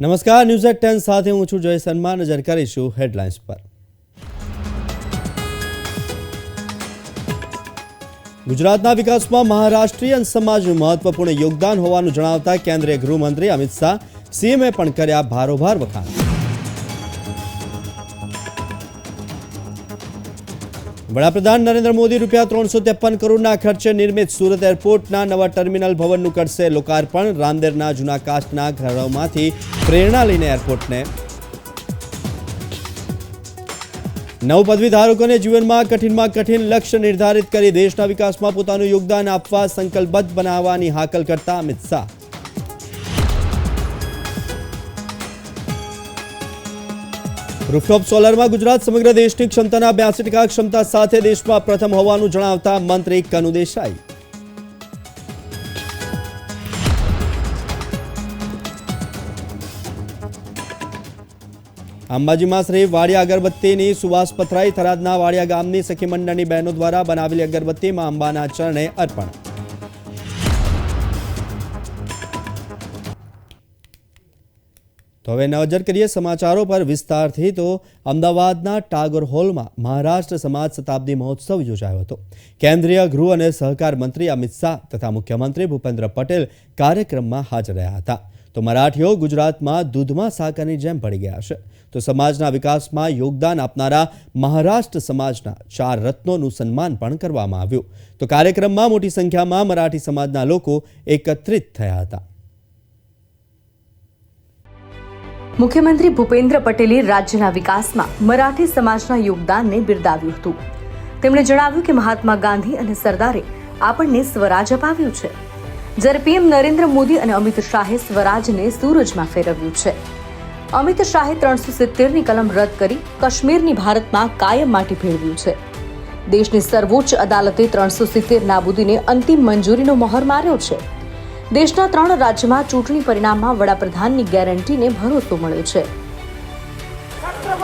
નમસ્કાર, news at ten સાથે હું છું જય સન્માન. નજર કરીશું હેડલાઇન્સ પર? ગુજરાતના વિકાસમાં મહારાષ્ટ્રીયન સમાજનું મહત્વપૂર્ણ યોગદાન હોવાનું જણાવતા કેન્દ્રીય ગૃહમંત્રી અમિત શાહ સીએમએ પણ કર્યા ભારોભાર વખાણ. વડાપ્રધાન નરેન્દ્ર મોદી રૂપિયા ત્રણસો ત્રેપન કરોડના ખર્ચે નિર્મિત સુરત એરપોર્ટના નવા ટર્મિનલ ભવનનું કરશે લોકાર્પણ. રાંદેરના જૂના કાસ્ટના ઘરોમાંથી પ્રેરણા લઈને એરપોર્ટને. નવ પદવી ધારકોને જીવનમાં કઠિનમાં કઠિન લક્ષ્ય નિર્ધારિત કરી દેશના વિકાસમાં પોતાનું યોગદાન આપવા સંકલ્પબદ્ધ બનાવવાની હાકલ કરતા અમિત શાહ. રૂફટોપ સોલરમાં ગુજરાત સમગ્ર દેશની ક્ષમતાના બ્યાસી ટકા ક્ષમતા સાથે દેશમાં પ્રથમ હોવાનું જણાવતા મંત્રી કનુ દેસાઈ. અંબાજીમાં શ્રી વાડિયા અગરબત્તીની સુવાસ પથરાઈ થરાદના વાડિયા ગામની સખી મંડળની બહેનો દ્વારા બનાવેલી અગરબત્તીમાં અંબાના ચરણે અર્પણ. તો હવે નજર કરીએ સમાચારો પર વિસ્તારથી તો અમદાવાદના ટાગોર હોલમાં મહારાષ્ટ્ર સમાજ શતાબ્દી મહોત્સવ યોજાયો હતો. કેન્દ્રીય ગૃહ અને સહકાર મંત્રી અમિત શાહ તથા મુખ્યમંત્રી ભૂપેન્દ્ર પટેલ કાર્યક્રમમાં હાજર રહ્યા હતા. તો મરાઠીઓ ગુજરાતમાં દૂધમાં સાકરની જેમ પડી ગયા છે. તો સમાજના વિકાસમાં યોગદાન આપનારા મહારાષ્ટ્ર સમાજના ચાર રત્નોનું સન્માન પણ કરવામાં આવ્યું. તો કાર્યક્રમમાં મોટી સંખ્યામાં મરાઠી સમાજના લોકો એકત્રિત થયા હતા. મુખ્યમંત્રી ભૂપેન્દ્ર પટેલે રાજ્યના વિકાસમાં મરાઠી સમાજના યોગદાનને બિરદાવ્યું હતું. તેમણે જણાવ્યું કે મહાત્મા ગાંધી અને સરદારે આપણને સ્વરાજ અપાવ્યું છે. જ્યારે પીએમ નરેન્દ્ર મોદી અને અમિત શાહે સ્વરાજને સૂરજમાં ફેરવ્યું છે. અમિત શાહે ત્રણસો સિત્તેરની કલમ રદ કરી કાશ્મીરની ભારતમાં કાયમ માટે ભેળવ્યું છે. દેશની સર્વોચ્ચ અદાલતે ત્રણસો સિત્તેર નાબૂદીને અંતિમ મંજૂરીનો મહોર માર્યો છે. દેશના ત્રણ રાજ્યમાં ચૂંટણી પરિણામમાં વડાપ્રધાનની ગેરંટીને ભરોસો મળ્યો છે.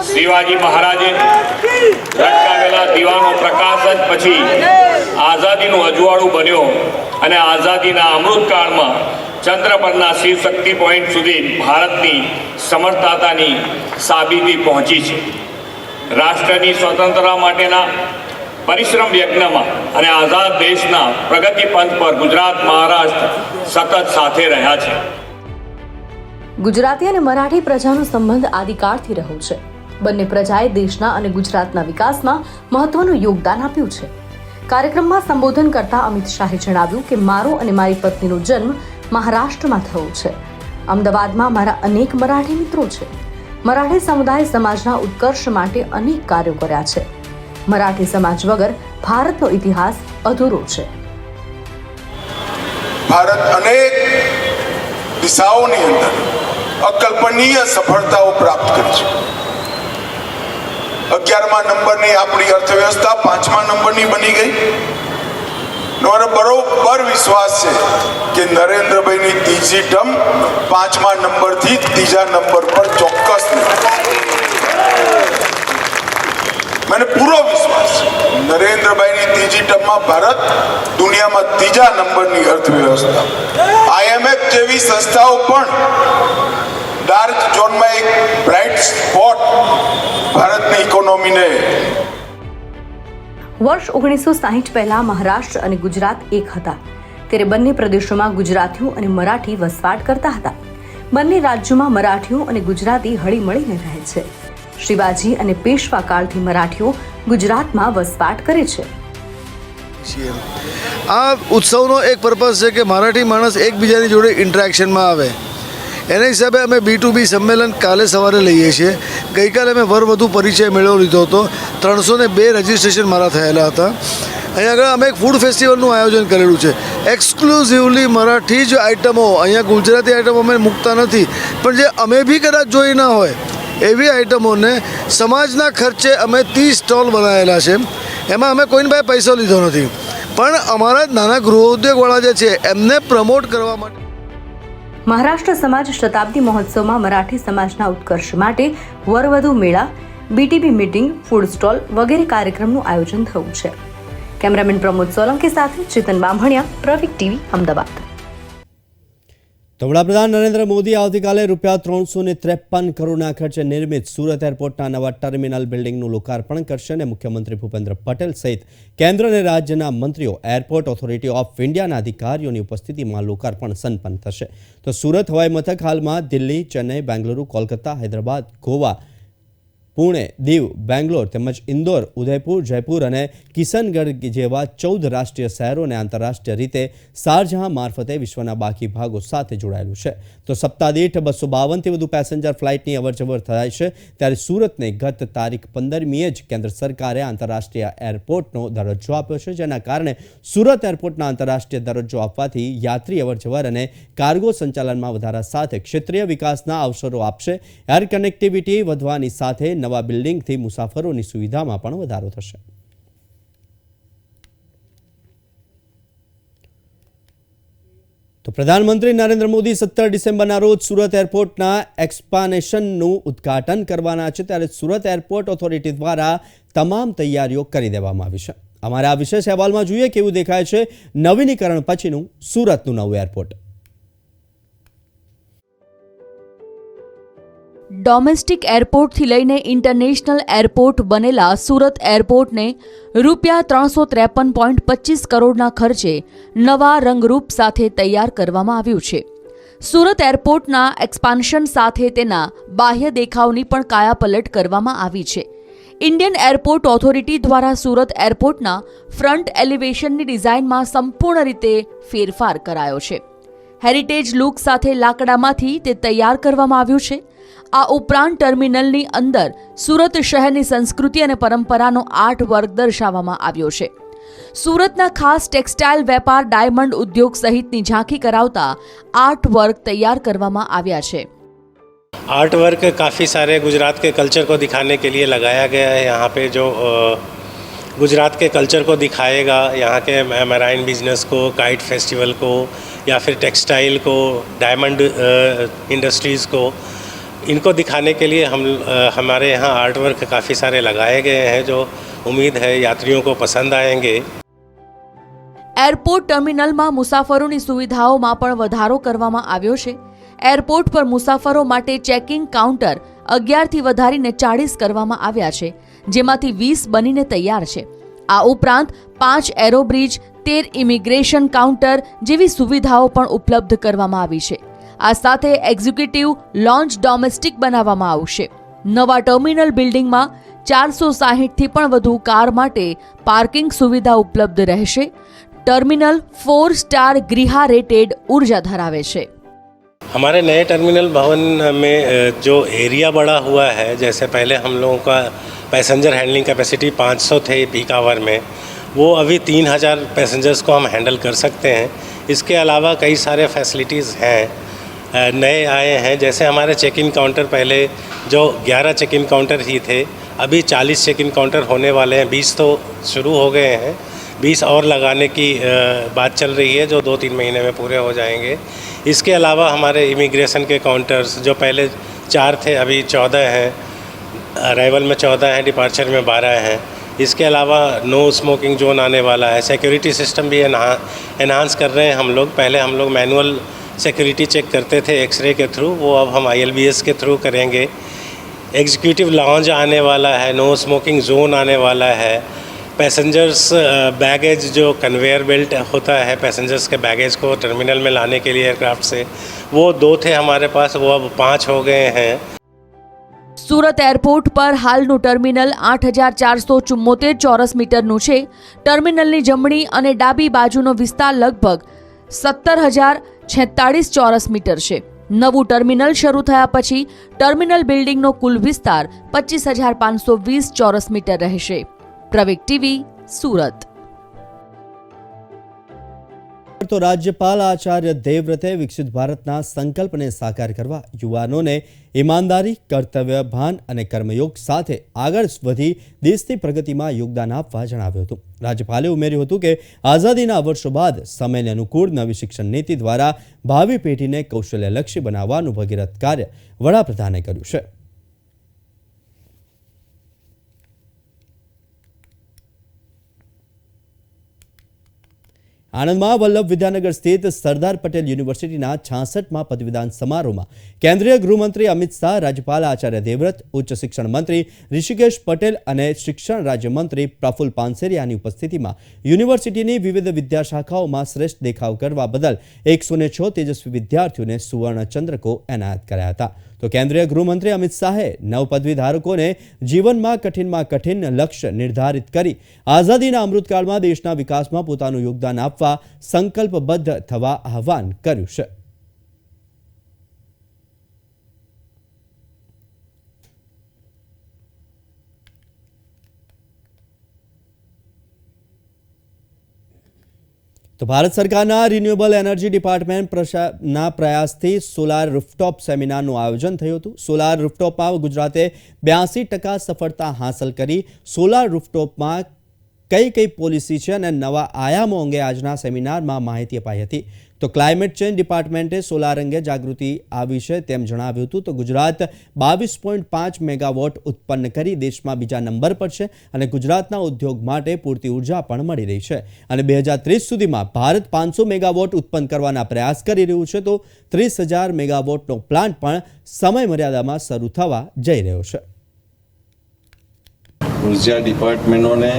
શિવાજી મહારાજે લટકાવેલા દીવાનો પ્રકાશ જ પછી આઝાદીનું અજવાળું બન્યો અને આઝાદીના અમૃતકાળમાં ચંદ્ર પરના શિવ શક્તિ પોઈન્ટ સુધી ભારતની સમર્થતાની સાબિતી પહોંચી છે. રાષ્ટ્રની સ્વતંત્રતા માટેના પરિશ્રમ યજ્ઞમાં અને આઝાદ દેશના પ્રગતિ પંથ પર ગુજરાત મહારાષ્ટ્ર સતત સાથે રહ્યા છે. ગુજરાતી અને મરાઠી પ્રજાનો સંબંધ આદિકાળથી રહ્યો છે. બંને પ્રજાએ દેશના અને ગુજરાતના વિકાસમાં મહત્વનું યોગદાન આપ્યું છે. કાર્યક્રમમાં સંબોધન કરતા અમિત શાહે જણાવ્યું કે મારો અને મારી પત્નીનો જન્મ મહારાષ્ટ્રમાં થયો છે. અમદાવાદમાં મારા અનેક મરાઠી મિત્રો છે. મરાઠી સમુદાય સમાજના ઉત્કર્ષ માટે અનેક કાર્યો કર્યા છે. મરાઠી સમાજ વગર ભારતનો ઇતિહાસ અધૂરો છે. ભારત અનેક દિશાઓની અંદર અકલ્પનીય સફળતાઓ પ્રાપ્ત કરી છે. અગિયારમા નંબરની આપણી અર્થવ્યવસ્થા પાંચમા નંબરની બની ગઈ. મારો બરોબર વિશ્વાસ છે કે નરેન્દ્રભાઈની ત્રીજી ટર્મ પાંચમા નંબરથી ત્રીજા નંબર પર ચોક્કસ મને પૂરો વિશ્વાસ. નરેન્દ્રભાઈની ત્રીજી ટર્મમાં ભારત દુનિયામાં ત્રીજા નંબરની અર્થવ્યવસ્થા. આઈએમએફ જેવી સંસ્થાઓ પણ ડાર્ક ઝોનમાં એક બ્રાઇટ સ્પોટ ભારતની ઇકોનોમીને વર્ષ ઓગણીસો સાહીઠ પહેલા મહારાષ્ટ્ર અને ગુજરાત એક હતા. ત્યારે બંને પ્રદેશોમાં ગુજરાતીઓ અને મરાઠી વસવાટ કરતા હતા. બંને રાજ્યોમાં મરાઠીઓ અને ગુજરાતી હળીમળીને રહે છે. શિવાજી અને પેશવા કાળથી મરાઠીઓ ગુજરાતમાં વસવાટ કરે છે. આ ઉત્સવનો એક પર્પઝ છે કે મરાઠી માણસ એકબીજાની જોડે ઇન્ટરેક્શનમાં આવે. એના હિસાબે અમે બી ટુ બી સંમેલન કાલે સવારે લઈએ છીએ. ગઈકાલે અમે વરવધુ પરિચય મેળવો લીધો હતો. ત્રણસો ને બે રજિસ્ટ્રેશન મારા થયેલા હતા. અહીંયા આગળ અમે એક ફૂડ ફેસ્ટિવલનું આયોજન કરેલું છે. એક્સક્લુઝિવલી મરાઠી જ આઇટમો અહીંયા ગુજરાતી આઇટમો અમે મૂકતા નથી. પણ જે અમે બી કદાચ જોઈ ના હોય એવી આઇટમોને સમાજના ખર્ચે અમે ત્રીસ સ્ટોલ બનાવેલા છે. એમાં અમે કોઈને પાસે પૈસો લીધો નથી. પણ અમારા નાના ગૃહોદ્યોગવાળા જે છે, એમને પ્રમોટ કરવા માટે મહારાષ્ટ્ર સમાજ શતાબ્દી મહોત્સવમાં મરાઠી સમાજના ઉત્કર્ષ માટે વરવધુ મેળા બીટીબી મીટિંગ ફૂડ સ્ટોલ વગેરે કાર્યક્રમનું આયોજન થયું છે. કેમેરામેન પ્રમોદ સોલંકી સાથે ચેતન બામણિયા, પ્રવિક ટીવી, અમદાવાદ. તો વડાપ્રધાન નરેન્દ્ર મોદી આવતીકાલે રૂપિયા ત્રણસો ને ત્રેપન કરોડના ખર્ચે નિર્મિત સુરત એરપોર્ટના નવા ટર્મિનલ બિલ્ડિંગનું લોકાર્પણ કરશે અને મુખ્યમંત્રી ભૂપેન્દ્ર પટેલ સહિત કેન્દ્ર અને રાજ્યના મંત્રીઓ, એરપોર્ટ ઓથોરિટી ઓફ ઇન્ડિયાના અધિકારીઓની ઉપસ્થિતિમાં લોકાર્પણ સંપન્ન થશે. તો સુરત હવાઈ મથક હાલમાં દિલ્હી, ચેન્નઈ, બેંગલુરુ, કોલકાતા, હૈદરાબાદ, ગોવા પુણે, દીવ, બેંગ્લોર તેમજ ઇન્દોર, ઉદયપુર, જયપુર અને કિશનગઢ જેવા ચૌદ રાષ્ટ્રીય શહેરો અને આંતરરાષ્ટ્રીય રીતે શારજહાં મારફતે વિશ્વના બાકી ભાગો સાથે જોડાયેલું છે. તો સપ્તાહ દીઠ બસો બાવનથી વધુ પેસેન્જર ફ્લાઇટની અવરજવર થાય છે, ત્યારે સુરતને ગત તારીખ પંદરમીએ જ કેન્દ્ર સરકારે આંતરરાષ્ટ્રીય એરપોર્ટનો દરજ્જો આપ્યો છે, જેના કારણે સુરત એરપોર્ટના આંતરરાષ્ટ્રીય દરજ્જો આપવાથી યાત્રી અવરજવર અને કાર્ગો સંચાલનમાં વધારા સાથે ક્ષેત્રીય વિકાસના અવસરો આપશે. એર કનેક્ટિવિટી વધવાની સાથે નવા બિલ્ડિંગથી મુસાફરોની સુવિધામાં પણ વધારો થશે. તો પ્રધાનમંત્રી નરેન્દ્ર મોદી સત્તર ડિસેમ્બરના રોજ સુરત એરપોર્ટના એક્સપાનેશનનું ઉદ્ઘાટન કરવાના છે. ત્યારે સુરત એરપોર્ટ ઓથોરિટી દ્વારા તમામ તૈયારીઓ કરી દેવામાં આવી છે. અમારા આ વિશેષ અહેવાલમાં જોઈએ કેવું દેખાય છે. નવીનીકરણ પછીનું સુરતનું નવું એરપોર્ટ. ડોમેસ્ટિક એરપોર્ટથી લઈને ઇન્ટરનેશનલ એરપોર્ટ બનેલા સુરત એરપોર્ટને રૂપિયા ત્રણસો ત્રેપન પોઈન્ટ પચીસ કરોડના ખર્ચે નવા રંગરૂપ સાથે તૈયાર કરવામાં આવ્યું છે. સુરત એરપોર્ટના એક્સપાન્શન સાથે તેના બાહ્ય દેખાવની પણ કાયાપલટ કરવામાં આવી છે. ઇન્ડિયન એરપોર્ટ ઓથોરિટી દ્વારા સુરત એરપોર્ટના ફ્રન્ટ એલિવેશનની ડિઝાઇનમાં સંપૂર્ણ રીતે ફેરફાર કરાયો છે. હેરિટેજ લુક સાથે લાકડામાંથી તે તૈયાર કરવામાં આવ્યું છે. આ ઉપરાંત ટર્મિનલની અંદર સુરત શહેરની સંસ્કૃતિ અને પરંપરાનો આર્ટ વર્ક દર્શાવવામાં આવ્યો છે સુરતના ખાસ ટેક્સટાઇલ વેપાર ડાયમંડ ઉદ્યોગ સહિતની ઝાંખી કરાવતા આર્ટ વર્ક તૈયાર કરવામાં આવ્યા છે आर्ट वर्क काफ़ी सारे गुजरात के कल्चर को दिखाने के लिए लगाया गया है यहाँ पे जो अ, गुजरात के कल्चर को दिखाएगा यहाँ के मराइन बिजनेस को काइट फेस्टिवल को या फिर टेक्सटाइल को डायमंड इंडस्ट्रीज़ को इनको दिखाने के लिए हम अ, हमारे यहाँ आर्ट वर्क काफ़ी सारे लगाए गए हैं जो उम्मीद है यात्रियों को पसंद आएंगे એરપોર્ટ ટર્મિનલમાં મુસાફરોની સુવિધાઓમાં પણ વધારો કરવામાં આવ્યો છે એરપોર્ટ પર મુસાફરો માટે ચેકિંગ કાઉન્ટર અગિયારથી વધારીને ચાળીસ કરવામાં આવ્યા છે જેમાંથી વીસ બનીને તૈયાર છે આ ઉપરાંત પાંચ એરોબ્રિજ તેર ઇમિગ્રેશન કાઉન્ટર જેવી સુવિધાઓ પણ ઉપલબ્ધ કરવામાં આવી છે આ સાથે એક્ઝિક્યુટિવ લોન્ચ ડોમેસ્ટિક બનાવવામાં આવશે નવા ટર્મિનલ બિલ્ડિંગમાં ચારસો સાહીઠથી પણ વધુ કાર માટે પાર્કિંગ સુવિધા ઉપલબ્ધ રહેશે ટર્મિનલ ફોર સ્ટાર ગૃહા રેટેડ ઉર્જા ધરાવે છે हमारे नए टर्मिनल भवन में अ, जो एरिया बढ़ा हुआ है जैसे पहले हम लोगों का पैसेंजर हैंडलिंग कैपेसिटी 500 थे पीक आवर में वो अभी 3000 पैसेंजर्स को हम हैंडल कर सकते हैं इसके अलावा कई सारे फैसिलिटीज़ हैं अ, नए आए हैं। जैसे हमारे चेक इन काउंटर पहले जो 11 चेक इन काउंटर ही थे, अभी 40 चेक इन काउंटर होने वाले हैं। 20 तो शुरू हो गए हैं। 20 और लगाने की बात चल रही है जो दो तीन महीने में पूरे हो जाएँगे। इसके अलावा हमारे इमिग्रेशन के काउंटर्स जो पहले चार थे, अभी चौदह हैं। अराइवल में चौदह हैं डिपार्चर में बारह हैं। इसके अलावा नो स्मोकिंग जोन आने वाला है। सिक्योरिटी सिस्टम भी एनहांस कर रहे हैं हम लोग। पहले हम लोग मैनुअल सिक्योरिटी चेक करते थे एक्सरे के थ्रू वो अब हम आई के थ्रू करेंगे एग्जीक्यूटिव लॉन्ज आने वाला है नो स्मोकिंग जोन आने वाला है पैसेंजर्स बैगेज जो कन्वेयर बेल्ट होता है पैसेंजर्स के बैगेज को टर्मिनल में लाने के लिए एयरक्राफ्ट से वो दो थे हमारे पास वो अब पाँच हो गए हैं સુરત એરપોર્ટ પર હાલનું ટર્મિનલ આઠ હજાર ચારસો ચુમ્મોતેર ચોરસ મીટરનું છે ટર્મિનલની જમણી અને ડાબી બાજુનો વિસ્તાર લગભગ સત્તર હજાર છેતાળીસ ચોરસ મીટર છે. નવું ટર્મિનલ શરૂ થયા પછી ટર્મિનલ બિલ્ડિંગનો કુલ વિસ્તાર પચીસ હજાર પાંચસો વીસ ચોરસ મીટર રહેશે. પ્રવેગ ટીવી, સુરત. તો રાજ્યપાલ આચાર્ય દેવવ્રતે વિકસિત ભારતના સંકલ્પને સાકાર કરવા યુવાનોને ઈમાનદારી, કર્તવ્ય ભાન અને કર્મયોગ સાથે આગળ વધી દેશની પ્રગતિમાં યોગદાન આપવા જણાવ્યું હતું. રાજ્યપાલે ઉમેર્યું હતું કે આઝાદીના વર્ષો બાદ સમયને અનુકૂળ નવી શિક્ષણ નીતિ દ્વારા ભાવિ પેઢીને કૌશલ્યલક્ષી બનાવવાનું ભગીરથ કાર્ય વડાપ્રધાને કર્યું છે. આણંદમાં વલ્લભ વિદ્યાનગર સ્થિત સરદાર પટેલ યુનિવર્સિટીના છાસઠમાં પદવીદાન સમારોહમાં કેન્દ્રીય ગૃહમંત્રી અમિત શાહ, રાજ્યપાલ આચાર્ય દેવવ્રત, ઉચ્ચ શિક્ષણ મંત્રી ઋષિકેશ પટેલ અને શિક્ષણ રાજ્યમંત્રી પ્રફુલ પાનસેરિયાની ઉપસ્થિતિમાં યુનિવર્સિટીની વિવિધ વિદ્યાશાખાઓમાં શ્રેષ્ઠ દેખાવ કરવા બદલ એકસો છ તેજસ્વી વિદ્યાર્થીઓને સુવર્ણચંદ્રકો એનાયત કર્યા હતા. તો કેન્દ્રીય ગૃહમંત્રી અમિત શાહે નવ પદવી ધારકોને જીવનમાં કઠિનમાં કઠિન લક્ષ્ય નિર્ધારિત કરી આઝાદીના અમૃતકાળમાં દેશના વિકાસમાં પોતાનું યોગદાન આપવા સંકલ્પબદ્ધ થવા આહવાન કર્યું છે. તો ભારત સરકારના રિન્યુએબલ એનર્જી ડિપાર્ટમેન્ટ પ્રશા- પ્રયાસથી સોલાર રૂફટોપ સેમિનારનું આયોજન થયું હતું. સોલાર રૂફટોપમાં ગુજરાતે બ્યાસી ટકા સફળતા હાંસલ કરી. સોલાર રૂફટોપમાં કઈ કઈ પોલિસી છે અને નવા આયામો અંગે આજના સેમિનારમાં માહિતી અપાઈ હતી. તો ક્લાઇમેટ ચેન્જ ડિપાર્ટમેન્ટે સોલાર અંગે જાગૃતિ આવી છે તેમ જણાવ્યું હતું. તો ગુજરાત બાવીસ પોઈન્ટ પાંચ મેગાવોટ ઉત્પન્ન કરી દેશમાં બીજા નંબર પર છે અને ગુજરાતના ઉદ્યોગ માટે પૂરતી ઊર્જા પણ મળી રહી છે. અને બે હજાર ત્રીસ સુધીમાં ભારત પાંચસો મેગાવોટ ઉત્પન્ન કરવાના પ્રયાસ કરી રહ્યું છે તો ત્રીસ હજાર મેગાવોટનો પ્લાન્ટ પણ સમય મર્યાદામાં શરૂ થવા જઈ રહ્યો છે. ઊર્જા ડિપાર્ટમેન્ટોને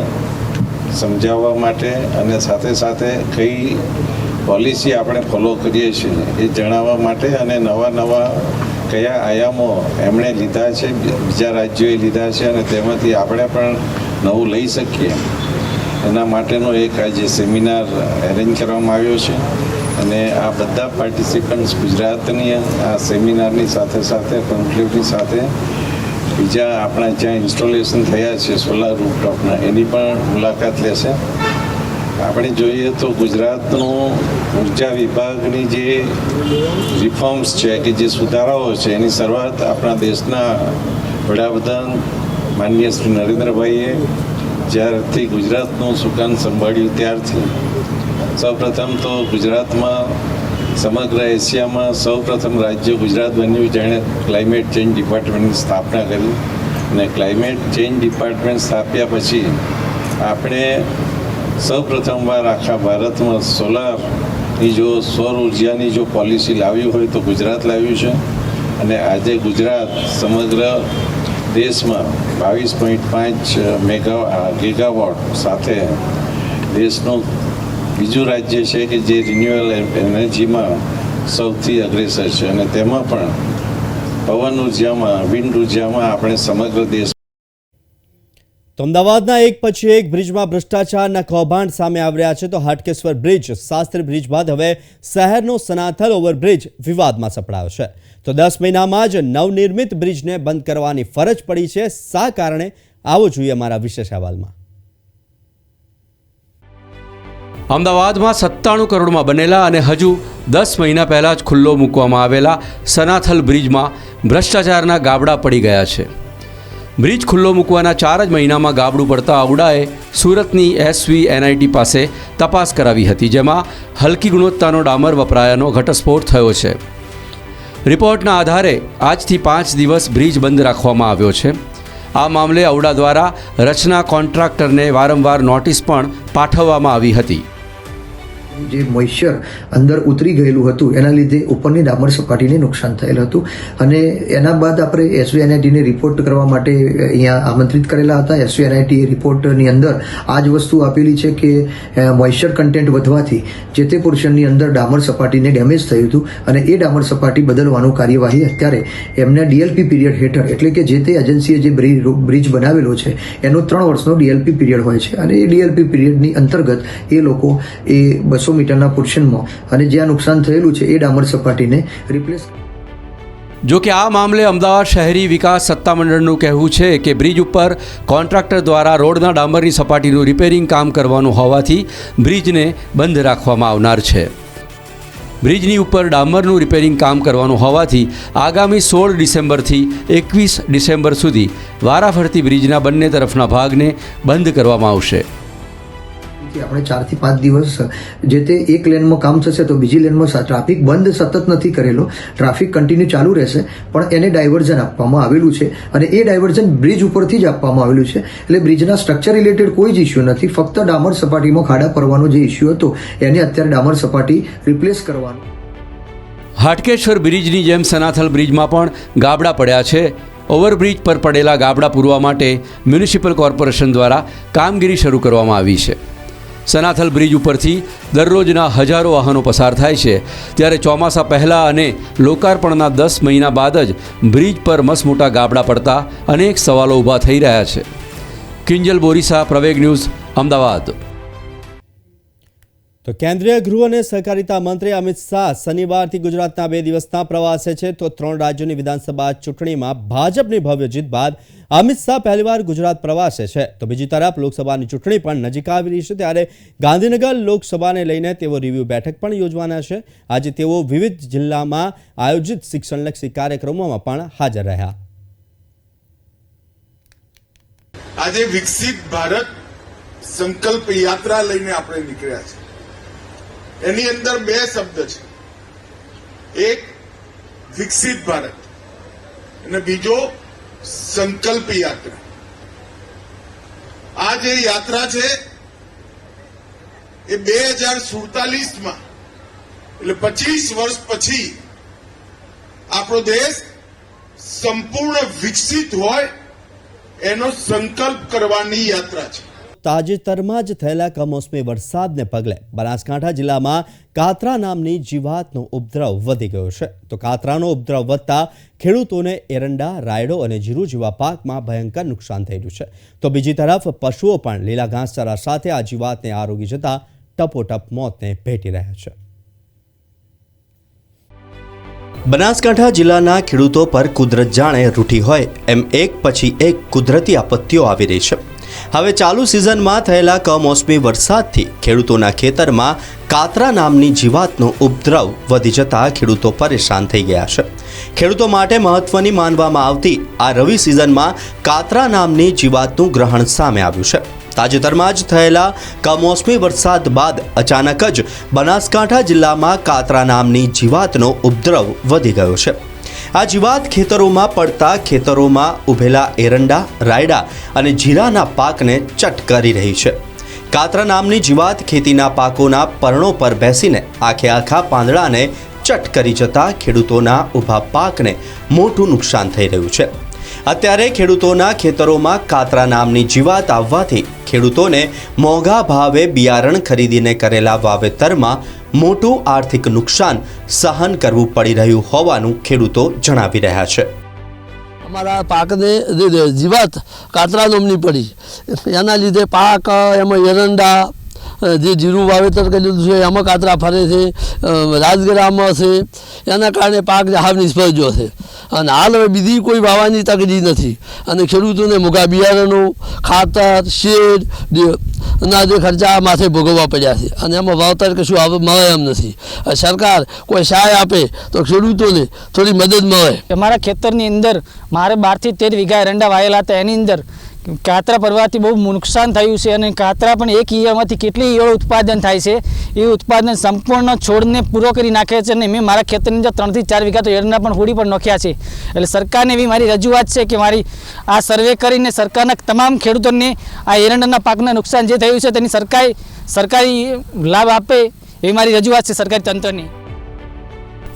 સમજાવવા માટે અને સાથે સાથે કઈ પોલિસી આપણે ફોલો કરીએ છીએ, એ જણાવવા માટે અને નવા નવા કયા આયામો એમણે લીધા છે, બીજા રાજ્યોએ લીધા છે અને તેમાંથી આપણે પણ નવું લઈ શકીએ. એના માટેનો એક આજે સેમિનાર એરેન્જ કરવામાં આવ્યો છે અને આ બધા પાર્ટિસિપન્ટ્સ ગુજરાતની આ સેમિનારની સાથે સાથે કોન્ક્લેવની સાથે બીજા આપણા જ્યાં ઇન્સ્ટોલેશન થયા છે સોલાર રૂપટોપના એની પણ મુલાકાત લેશે. આપણે જોઈએ તો ગુજરાતનું ઊર્જા વિભાગની જે રિફોર્મ્સ છે કે જે સુધારાઓ છે, એની શરૂઆત આપણા દેશના વડાપ્રધાન માનનીય શ્રી નરેન્દ્રભાઈએ જ્યારથી ગુજરાતનું સુકાન સંભાળ્યું ત્યારથી. સૌપ્રથમ તો ગુજરાતમાં સમગ્ર એશિયામાં સૌપ્રથમ રાજ્ય ગુજરાત બન્યું, જેણે ક્લાઇમેટ ચેન્જ ડિપાર્ટમેન્ટની સ્થાપના કરી. અને ક્લાઇમેટ ચેન્જ ડિપાર્ટમેન્ટ સ્થાપ્યા પછી આપણે સૌપ્રથમવાર આખા ભારતમાં સોલારની જો સૌર ઉર્જાની જો પોલિસી લાવી હોય તો ગુજરાત લાવ્યું છે. અને આજે ગુજરાત સમગ્ર દેશમાં બાવીસ પોઈન્ટ પાંચ મેગા, ગીગાવોટ સાથે દેશનું બીજું રાજ્ય છે કે જે રિન્યુઅલ એનર્જીમાં સૌથી અગ્રેસર છે. અને તેમાં પણ પવન ઉર્જામાં વિન્ડ ઉર્જામાં આપણે સમગ્ર દેશ તો અમદાવાદના એક પછી એક બ્રિજમાં ભ્રષ્ટાચારના કૌભાંડ સામે આવ્યા છે, તો હાટકેશ્વર બ્રિજ, શાસ્ત્રી બ્રિજ બાદ હવે શહેરનો સનાથલ ઓવરબ્રિજ વિવાદમાં સપડાયો છે. તો દસ મહિનામાં જ નવનિર્મિત બ્રિજને બંધ કરવાની ફરજ પડી છે, શા કારણે? આવો જોઈએ અમારા વિશેષ અહેવાલમાં. અમદાવાદમાં સત્તાણું કરોડમાં બનેલા અને હજુ દસ મહિના પહેલાં જ ખુલ્લો મૂકવામાં આવેલા સનાથલ બ્રિજમાં ભ્રષ્ટાચારના ગાબડા પડી ગયા છે. બ્રિજ ખુલ્લો મૂકવાના ચાર જ મહિનામાં ગાબડું પડતા આવડાએ સુરતની એસવી એનઆઈટી પાસે તપાસ કરાવી હતી, જેમાં હલકી ગુણવત્તાનો ડામર વપરાયાનો ઘટસ્ફોટ થયો છે. રિપોર્ટના આધારે આજથી પાંચ દિવસ બ્રિજ બંધ રાખવામાં આવ્યો છે. આ મામલે અવડા દ્વારા રચના કોન્ટ્રાક્ટરને વારંવાર નોટિસ પણ પાઠવવામાં આવી હતી. જે મોઇશ્ચર અંદર ઉતરી ગયેલું હતું, એના લીધે ઉપરની ડામર સપાટીને નુકસાન થયેલ હતું. અને એના બાદ આપણે એસવીએનઆઈટીને રિપોર્ટ કરવા માટે અહીંયા આમંત્રિત કરેલા હતા. એસવી એનઆઈટી રિપોર્ટની અંદર આ જ વસ્તુ આપેલી છે કે મોઇશ્ચર કન્ટેન્ટ વધવાથી જે તે પોર્શનની અંદર ડામર સપાટીને ડેમેજ થયું હતું અને એ ડામર સપાટી બદલવાનું કાર્યવાહી અત્યારે એમના ડીએલપી પીરિયડ હેઠળ, એટલે કે જે તે એજન્સીએ જે બ્રિજ બનાવેલો છે, એનો ત્રણ વર્ષનો ડીએલપી પીરિયડ હોય છે. અને એ ડીએલપી પીરિયડની અંતર્ગત એ લોકો એ બસો મીટરના પોર્શનમાં અને જ્યાં નુકસાન થયેલું છે એ ડામર સપાટીને રિપ્લેસ જો કે આ મામલે અમદાવાદ શહેરી વિકાસ સત્તામંડળનું કહેવું છે કે બ્રિજ ઉપર કોન્ટ્રાક્ટર દ્વારા રોડના ડામરની સપાટીનું રિપેરિંગ કામ કરવાનું હોવાથી બ્રિજને બંધ રાખવામાં આવનાર છે. બ્રિજની ઉપર ડામરનું રિપેરિંગ કામ કરવાનું હોવાથી આગામી સોળ ડિસેમ્બરથી એકવીસ ડિસેમ્બર સુધી વારાફરતી બ્રિજના બંને તરફના ભાગને બંધ કરવામાં આવશે. કે આપણે ચારથી પાંચ દિવસ, જે તે એક લેનમાં કામ થશે તો બીજી લેનમાં ટ્રાફિક બંધ સતત નથી કરેલો. ટ્રાફિક કન્ટિન્યુ ચાલુ રહેશે, પણ એને ડાયવર્ઝન આપવામાં આવેલું છે અને એ ડાયવર્ઝન બ્રિજ ઉપરથી જ આપવામાં આવેલું છે. એટલે બ્રિજના સ્ટ્રક્ચર રિલેટેડ કોઈ જ ઇસ્યુ નથી. ફક્ત ડામર સપાટીમાં ખાડા પડવાનો જે ઇસ્યુ હતો, એને અત્યારે ડામર સપાટી રિપ્લેસ કરવાનો. હાટકેશ્વર બ્રિજની જેમ સનાથલ બ્રિજમાં પણ ગાબડા પડ્યા છે. ઓવરબ્રિજ પર પડેલા ગાબડા પૂરવા માટે મ્યુનિસિપલ કોર્પોરેશન દ્વારા કામગીરી શરૂ કરવામાં આવી છે. સનાથલ બ્રિજ ઉપરથી દરરોજના હજારો વાહનો પસાર થાય છે. ત્યારે ચોમાસા પહેલાં અને લોકાર્પણના દસ મહિના બાદ જ બ્રિજ પર મસમોટા ગાબડા પડતા અનેક સવાલો ઊભા થઈ રહ્યા છે. કિંજલ બોરીસા, પ્રવેગ ન્યૂઝ, અમદાવાદ. તો કેન્દ્રીય ગૃહ અને સહકારિતા મંત્રી અમિત શાહ શનિવારથી ગુજરાતના બે દિવસના પ્રવાસે છે. તો ત્રણ રાજ્યોની વિધાનસભા ચૂંટણીમાં ભાજપની ભવ્ય જીત બાદ અમિત શાહ પહેલીવાર ગુજરાત પ્રવાસે છે. તો બીજી તરફ લોકસભાની ચૂંટણી પણ નજીક આવી રહી છે. ત્યારે ગાંધીનગર લોકસભાને લઈને તેઓ રિવ્યૂ બેઠક પણ યોજવાના છે. આજે તેઓ વિવિધ જિલ્લામાં આયોજિત શિક્ષણલક્ષી કાર્યક્રમોમાં પણ હાજર રહ્યા. આજે વિકસિત ભારત સંકલ્પ યાત્રા લઈને આપણે નીકળ્યા છે એની અંદર બે શબ્દ છે. એક, વિકસિત ભારત. અને બીજો, સંકલ્પ યાત્રા. આ જે યાત્રા છે, એ બે હજાર સુડતાલીસમાં એટલે પચીસ વર્ષ પછી, આપણો દેશ સંપૂર્ણ વિકસિત હોય, એનો સંકલ્પ કરવાની યાત્રા છે. તાજેતરમાં જ થયેલા કમોસમી વરસાદને પગલે બનાસકાંઠા જિલ્લામાં કાતરા નામની જીવાતનો ઉપદ્રવ વધી ગયો છે. તો કાતરાનો ઉપદ્રવ વધતા ખેડૂતોને એરંડા, રાયડો અને જીરું જેવા પાકમાં ભયંકર નુકસાન થઈ રહ્યું છે. તો બીજી તરફ પશુઓ પણ લીલા ઘાસચારા સાથે આ જીવાતને આરોગી જતા ટપોટપ મોતને ભેટી રહ્યા છે. બનાસકાંઠા જિલ્લાના ખેડૂતો પર કુદરત જાણે રૂઠી હોય એમ એક પછી એક કુદરતી આપત્તિઓ આવી રહી છે. હવે ચાલુ સિઝનમાં થયેલા કમોસમી વરસાદથી ખેડૂતોના ખેતરમાં કાતરા નામની જીવાતનો ઉપદ્રવ વધી જતા ખેડૂતો પરેશાન થઈ ગયા છે. ખેડૂતો માટે મહત્વની માનવામાં આવતી આ રવિ સિઝનમાં કાતરા નામની જીવાતનું ગ્રહણ સામે આવ્યું છે. તાજેતરમાં જ થયેલા કમોસમી વરસાદ બાદ અચાનક જ બનાસકાંઠા જિલ્લામાં કાતરા નામની જીવાતનો ઉપદ્રવ વધી ગયો છે. આ જીવાત ખેતરોમાં પડતા ખેતરોમાં ઉભેલા એરંડા, રાયડા અને જીરાના પાકને ચટ કરી રહી છે. કાતરા નામની જીવાત ખેતીના પાકોના પર્ણો પર બેસીને આખે આખા પાંદડાને ચટ કરી જતા ખેડૂતોના ઊભા પાકને મોટું નુકસાન થઈ રહ્યું છે. અત્યારે ખેડૂતોના ખેતરોમાં કાતરા નામની જીવાત આવવાથી ખેડૂતોને મોંઘા ભાવે બિયારણ ખરીદીને કરેલા વાવેતરમાં મોટું આર્થિક નુકસાન સહન કરવું પડી રહ્યું હોવાનું ખેડૂતો જણાવી રહ્યા છે. અમારા પાકને જીવાત કાતરા નોમની પડી. એના લીધે પાક, એમાં એરંડા જે જીરું વાવેતર કર્યું છે, એમાં કાતરા ફરે છે રાજગરામાં છે, એના કારણે પાક હાવ નિષ્ફળ ગયો છે. અને હાલ હવે બીજી કોઈ વાવવાની તકજી નથી. અને ખેડૂતોને મોઘા બિયારણો, ખાતર, શેડ ના જે ખર્ચા માથે ભોગવવા પડ્યા છે. અને એમાં વાવતર કશું આવે, મળે એમ નથી. સરકાર કોઈ સહાય આપે તો ખેડૂતોને થોડી મદદ મળે. અમારા ખેતરની અંદર મારે બારથી તેર વીઘા એરંડા વાયેલા હતા. એની અંદર કાતરા પડવાથી બહુ નુકસાન થયું છે અને કાતરા પણ એક ઈયળમાંથી કેટલી ઈયળ ઉત્પાદન થાય છે, એ ઉત્પાદન સંપૂર્ણ છોડને પૂરો કરી નાખે છે અને મેં મારા ખેતરની અંદર ત્રણથી ચાર વીઘા તો ઈયળના પણ હોડી પણ નોખ્યા છે. એટલે સરકારને એવી મારી રજૂઆત છે કે મારી આ સર્વે કરીને સરકારના તમામ ખેડૂતોને આ એરંડાના પાકના નુકસાન જે થયું છે તેની સરકાર, સરકારી લાભ આપે એવી મારી રજૂઆત છે સરકારી તંત્રની.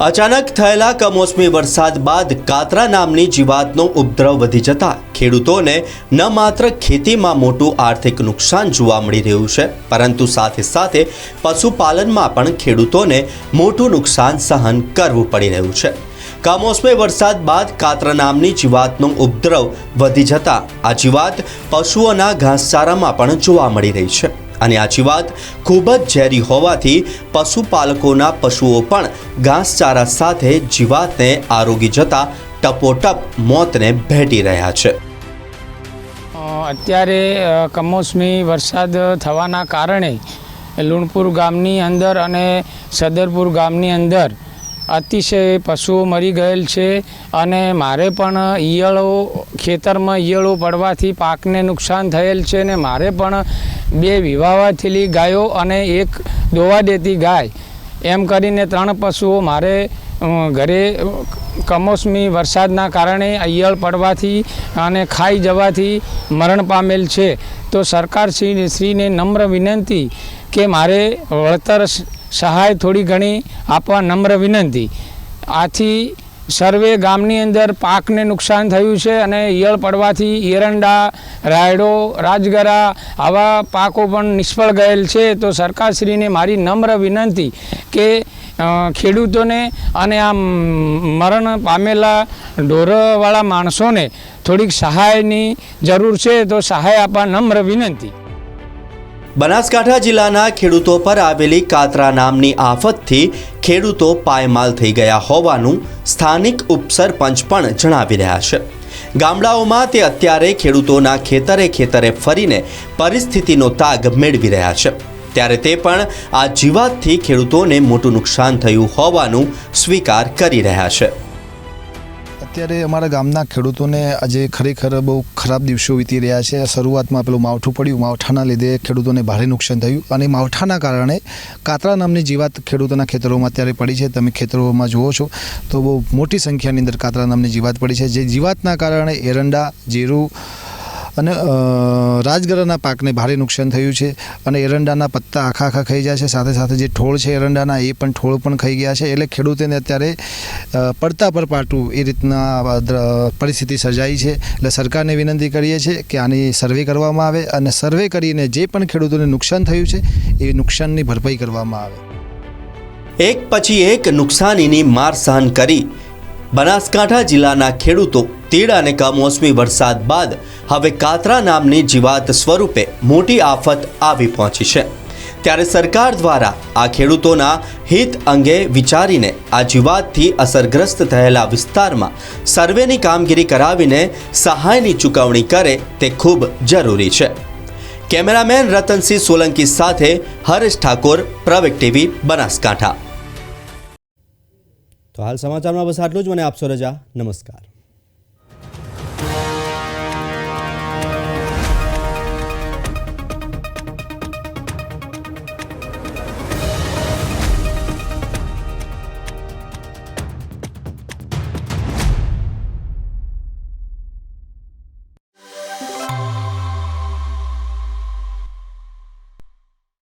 અચાનક થયેલા કમોસમી વરસાદ બાદ કાતરા નામની જીવાતનો ઉપદ્રવ વધી જતા ખેડૂતોને ન માત્ર ખેતીમાં મોટું આર્થિક નુકસાન જોવા મળી રહ્યું છે, પરંતુ સાથે સાથે પશુપાલનમાં પણ ખેડૂતોને મોટું નુકસાન સહન કરવું પડી રહ્યું છે. કમોસમી વરસાદ બાદ કાતરા નામની જીવાતનો ઉપદ્રવ વધી જતા આ જીવાત પશુઓના ઘાસચારામાં પણ જોવા મળી રહી છે. અને આ જીવાત ખૂબ જ ઝેરી હોવાથી પશુપાલકોના પશુઓ પણ ઘાસચારા સાથે જીવાતને આરોગી જતા ટપોટપ મોતને ભેટી રહ્યા છે. અત્યારે કમોસમી વરસાદ થવાના કારણે લુણપુર ગામની અંદર અને સદરપુર ગામની અંદર અતિશય પશુઓ મરી ગયેલ છે અને મારે પણ ઈયળો, ખેતરમાં ઈયળો પડવાથી પાકને નુકસાન થયેલ છે અને મારે પણ બે વિવાહ ગાયો અને એક દોવા દેતી ગાય. એમ કરીને ત્રણ પશુઓ મારે ઘરે કમોસમી વરસાદના કારણે અયળ પડવાથી અને ખાઈ જવાથી મરણ પામેલ છે. તો સરકાર શ્રી, શ્રીને નમ્ર વિનંતી કે મારે વળતર સહાય થોડી ઘણી આપવા નમ્ર વિનંતી. આથી સર્વે ગામની અંદર પાકને નુકસાન થયું છે અને ઈયળ પડવાથી એરંડા રાયડો, રાજગરા આવા પાકો પણ નિષ્ફળ ગયેલ છે. તો સરકારશ્રીને મારી નમ્ર વિનંતી કે ખેડૂતોને અને આ મરણ પામેલા ઢોરવાળા માણસોને થોડીક સહાયની જરૂર છે. તો સહાય આપવા નમ્ર વિનંતી. બનાસકાંઠા જિલ્લાના ખેડૂતો પર આવેલી કાતરા નામની આફતથી ખેડૂતો પાયમાલ થઈ ગયા હોવાનું સ્થાનિક ઉપસરપંચ પણ જણાવી રહ્યા છે. ગામડાઓમાં તે અત્યારે ખેડૂતોના ખેતરે ખેતરે ફરીને પરિસ્થિતિનો તાગ મેળવી રહ્યા છે. ત્યારે તે પણ આ જીવાતથી ખેડૂતોને મોટું નુકસાન થયું હોવાનું સ્વીકાર કરી રહ્યા છે. અત્યારે અમારા ગામના ખેડૂતોને આજે ખરેખર બહુ ખરાબ દિવસો વીતી રહ્યા છે. શરૂઆતમાં પેલું માવઠું પડ્યું. માવઠાના લીધે ખેડૂતોને ભારે નુકસાન થયું અને માવઠાના કારણે કાતરા નામની જીવાત ખેડૂતોના ખેતરોમાં અત્યારે પડી છે. તમે ખેતરોમાં જુઓ છો તો બહુ મોટી સંખ્યાની અંદર કાતરા નામની જીવાત પડી છે. જે જીવાતના કારણે એરંડા, જીરું અને રાજગરાના પાકને ભારે નુકસાન થયું છે અને એરંડાના પત્તા આખા આખા ખાઈ ગયા છે. સાથે સાથે જે ઠોળ છે એરંડાના, એ પણ ઠોળ પણ ખાઈ ગયા છે. એટલે ખેડૂતોને અત્યારે પડતા પર પાટું એ રીતના પરિસ્થિતિ સર્જાઈ છે. એટલે સરકારને વિનંતી કરીએ છીએ કે આની સર્વે કરવામાં આવે અને સર્વે કરીને જે પણ ખેડૂતોને નુકસાન થયું છે, એ નુકસાનની ભરપાઈ કરવામાં આવે. એક પછી એક નુકસાનીની માર સહન કરી બનાસકાંઠા જિલ્લાના ખેડૂતો તીડ અને કમોસમી વરસાદ બાદ હવે કાતરા નામની જીવાત સ્વરૂપે મોટી આફત આવી પહોંચી છે. ત્યારે સરકાર દ્વારા આ ખેડૂતોના હિત અંગે વિચારીને આ જીવાતથી અસરગ્રસ્ત થયેલા વિસ્તારમાં સર્વેની કામગીરી કરાવીને સહાયની ચૂકવણી કરે તે ખૂબ જરૂરી છે. કેમેરામેન રતનસિંહ સોલંકી સાથે હરેશ ઠાકોર પ્રવેક ટીવી, બનાસકાંઠા. તો હાલ સમાચારમાં બસ આટલું જ. મને આપશો રજા. નમસ્કાર.